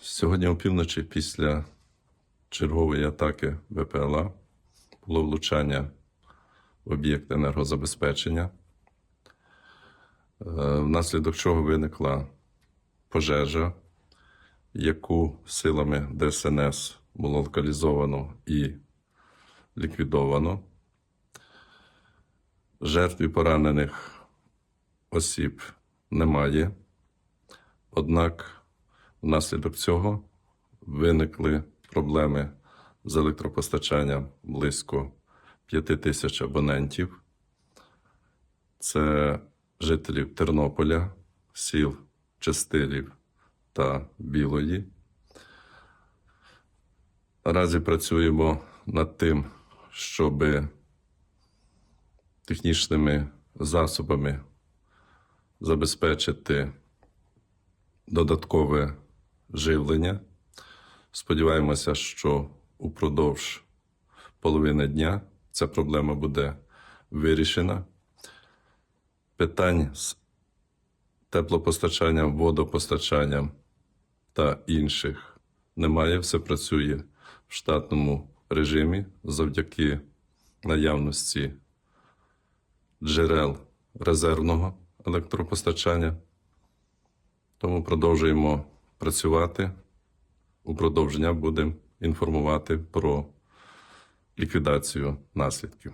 Сьогодні опівночі після чергової атаки ВПЛА було влучання в об'єкт енергозабезпечення, е, внаслідок чого виникла пожежа, яку силами ДСНС було локалізовано і ліквідовано. Жертв і поранених осіб немає. Однак внаслідок цього виникли проблеми з електропостачанням близько 5 тисяч абонентів. Це жителів Тернополя, сіл Чистилів та Білої. Наразі працюємо над тим, щоб технічними засобами забезпечити додаткове живлення. Сподіваємося, що упродовж половини дня ця проблема буде вирішена. Питань з теплопостачанням, водопостачанням та інших немає. Все працює в штатному режимі завдяки наявності джерел резервного електропостачання. Тому продовжуємо працювати. Упродовж дня будемо інформувати про ліквідацію наслідків.